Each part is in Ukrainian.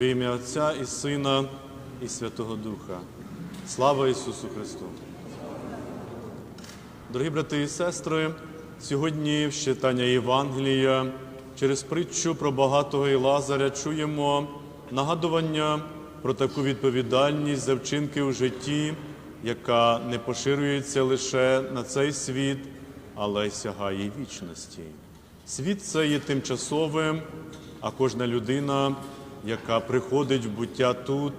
В ім'я Отця і Сина і Святого Духа. Слава Ісусу Христу! Дорогі брати і сестри, сьогодні в читання Євангелія через притчу про багатого і Лазаря чуємо нагадування про таку відповідальність за вчинки у житті, яка не поширюється лише на цей світ, але й сягає вічності. Світ це є тимчасовим, а кожна людина, яка приходить в буття тут,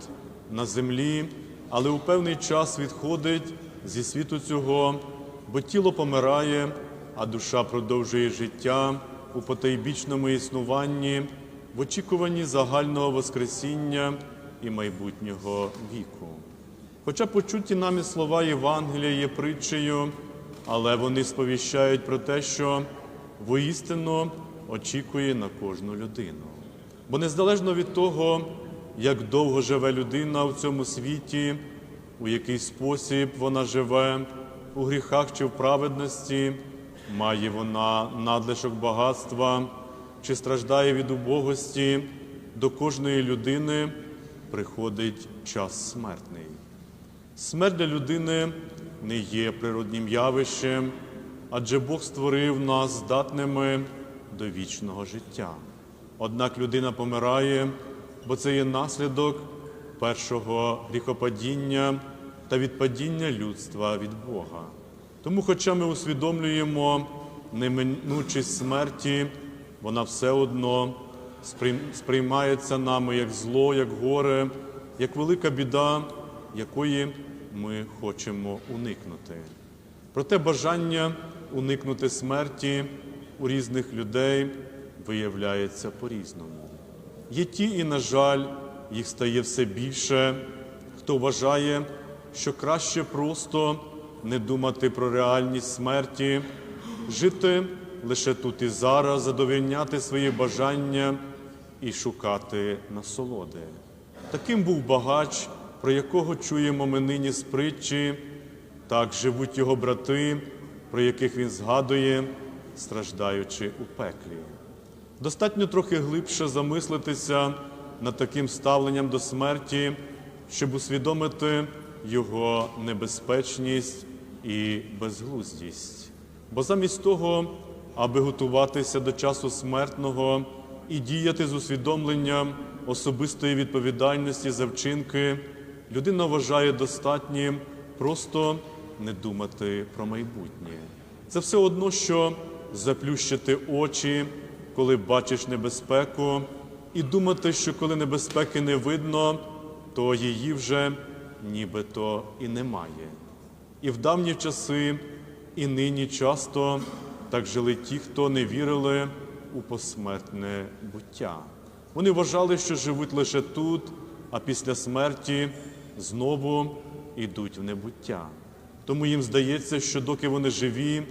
на землі, але у певний час відходить зі світу цього, бо тіло помирає, а душа продовжує життя у потайбічному існуванні, в очікуванні загального Воскресіння і майбутнього віку. Хоча почуті нами слова Євангелія є притчею, але вони сповіщають про те, що воістину очікує на кожну людину. Бо незалежно від того, як довго живе людина в цьому світі, у який спосіб вона живе, у гріхах чи в праведності, має вона надлишок багатства, чи страждає від убогості, до кожної людини приходить час смертний. Смерть для людини не є природнім явищем, адже Бог створив нас здатними до вічного життя. Однак людина помирає, бо це є наслідок першого гріхопадіння та відпадіння людства від Бога. Тому, хоча ми усвідомлюємо неминучість смерті, вона все одно сприймається нами як зло, як горе, як велика біда, якої ми хочемо уникнути. Проте бажання уникнути смерті у різних людей виявляється по-різному. Є ті, і, на жаль, їх стає все більше, хто вважає, що краще просто не думати про реальність смерті, жити лише тут і зараз, задовольняти свої бажання і шукати насолоди. Таким був багач, про якого чуємо ми нині з притчі, так живуть його брати, про яких він згадує, страждаючи у пеклі. Достатньо трохи глибше замислитися над таким ставленням до смерті, щоб усвідомити його небезпечність і безглуздість. Бо замість того, аби готуватися до часу смертного і діяти з усвідомленням особистої відповідальності за вчинки, людина вважає достатнім просто не думати про майбутнє. Це все одно, що заплющити очі, коли бачиш небезпеку, і думати, що коли небезпеки не видно, то її вже нібито і немає. І в давні часи, і нині часто так жили ті, хто не вірили у посмертне буття. Вони вважали, що живуть лише тут, а після смерті знову йдуть в небуття. Тому їм здається, що доки вони живі,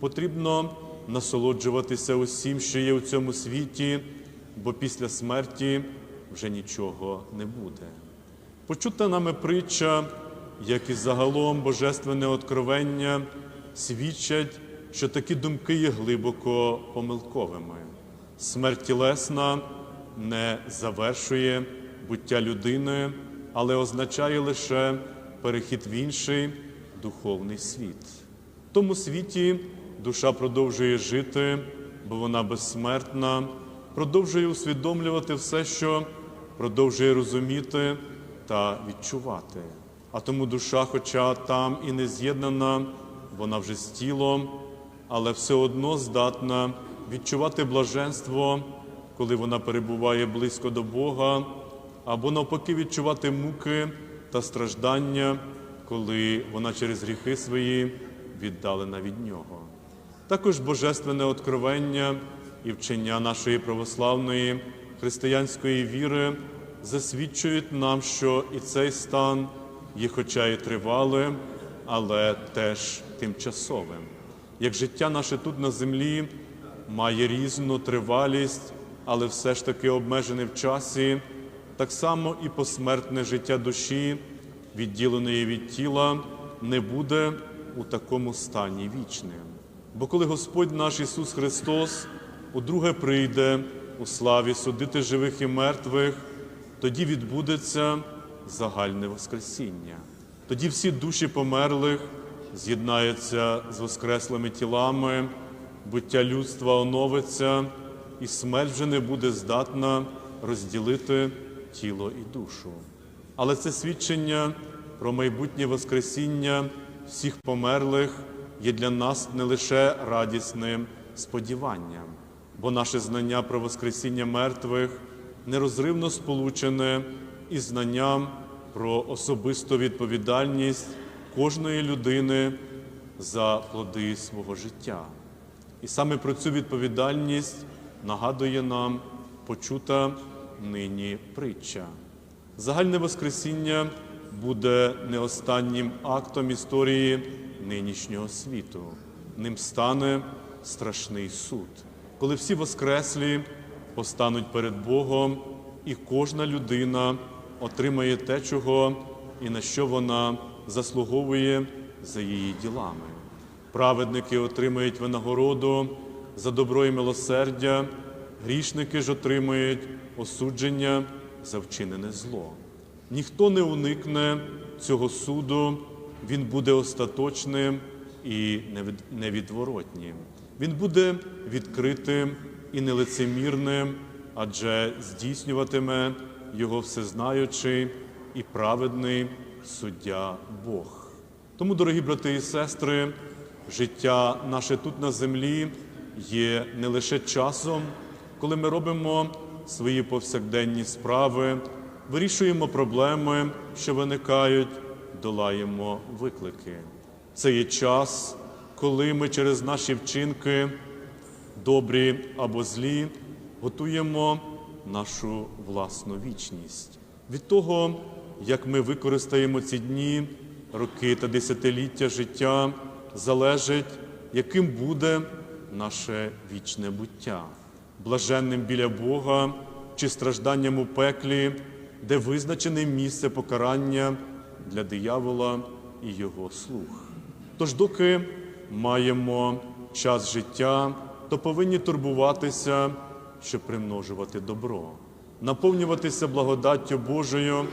потрібно насолоджуватися усім, що є у цьому світі, бо після смерті вже нічого не буде. Почута нами притча, як і загалом божественне откровення, свідчать, що такі думки є глибоко помилковими. Смерть тілесна не завершує буття людини, але означає лише перехід в інший духовний світ. В тому світі душа продовжує жити, бо вона безсмертна, продовжує усвідомлювати все, що продовжує розуміти та відчувати. А тому душа, хоча там і не з'єднана, вона вже з тілом, але все одно здатна відчувати блаженство, коли вона перебуває близько до Бога, або навпаки відчувати муки та страждання, коли вона через гріхи свої віддалена від Нього. Також божественне откровення і вчення нашої православної християнської віри засвідчують нам, що і цей стан є, хоча і тривалим, але теж тимчасовим. Як життя наше тут на землі має різну тривалість, але все ж таки обмежене в часі, так само і посмертне життя душі, відділеної від тіла, не буде у такому стані вічним. Бо коли Господь наш Ісус Христос удруге прийде у славі судити живих і мертвих, тоді відбудеться загальне Воскресіння. Тоді всі душі померлих з'єднаються з воскреслими тілами, буття людства оновиться, і смерть вже не буде здатна розділити тіло і душу. Але це свідчення про майбутнє Воскресіння всіх померлих є для нас не лише радісним сподіванням, бо наше знання про Воскресіння мертвих нерозривно сполучене із знанням про особисту відповідальність кожної людини за плоди свого життя. І саме про цю відповідальність нагадує нам почута нині притча. Загальне Воскресіння буде не останнім актом історії нинішнього світу. Ним стане страшний суд, коли всі воскреслі постануть перед Богом, і кожна людина отримає те, чого і на що вона заслуговує за її ділами. Праведники отримають винагороду за добро і милосердя, грішники ж отримають осудження за вчинене зло. Ніхто не уникне цього суду, він буде остаточним і невідворотнім. Він буде відкритим і нелицемірним, адже здійснюватиме його всезнаючий і праведний суддя Бог. Тому, дорогі брати і сестри, життя наше тут на землі є не лише часом, коли ми робимо свої повсякденні справи, вирішуємо проблеми, що виникають, долаємо виклики. Це є час, коли ми через наші вчинки, добрі або злі, готуємо нашу власну вічність. Від того, як ми використаємо ці дні, роки та десятиліття життя, залежить, яким буде наше вічне буття, блаженним біля Бога чи стражданням у пеклі, де визначене місце покарання для диявола і його слуг. Тож, доки маємо час життя, то повинні турбуватися, щоб примножувати добро, наповнюватися благодаттю Божою,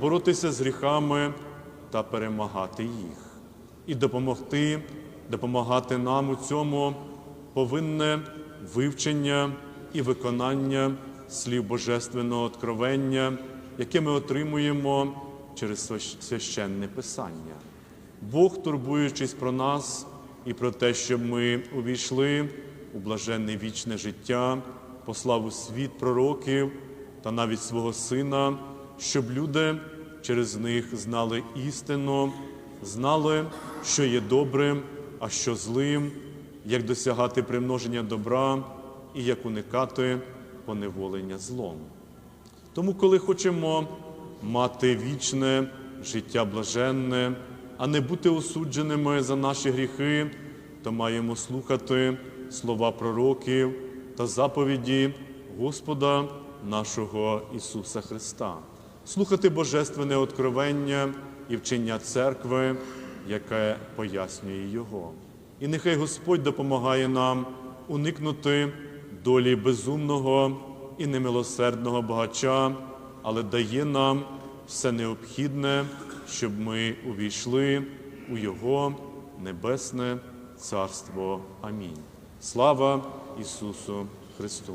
боротися з гріхами та перемагати їх. І допомогти, допомагати нам у цьому повинне вивчення і виконання слів Божественного откровення, яке ми отримуємо через священне Писання. Бог, турбуючись про нас і про те, щоб ми увійшли у блаженне вічне життя, послав у світ пророків та навіть свого Сина, щоб люди через них знали істину, знали, що є добрим, а що злим, як досягати примноження добра і як уникати поневолення злом. Тому, коли хочемо мати вічне життя блаженне, а не бути осудженими за наші гріхи, то маємо слухати слова пророків та заповіді Господа нашого Ісуса Христа, слухати Божественне откровення і вчення церкви, яке пояснює Його. І нехай Господь допомагає нам уникнути долі безумного і немилосердного багача, але дає нам все необхідне, щоб ми увійшли у Його небесне Царство. Амінь. Слава Ісусу Христу!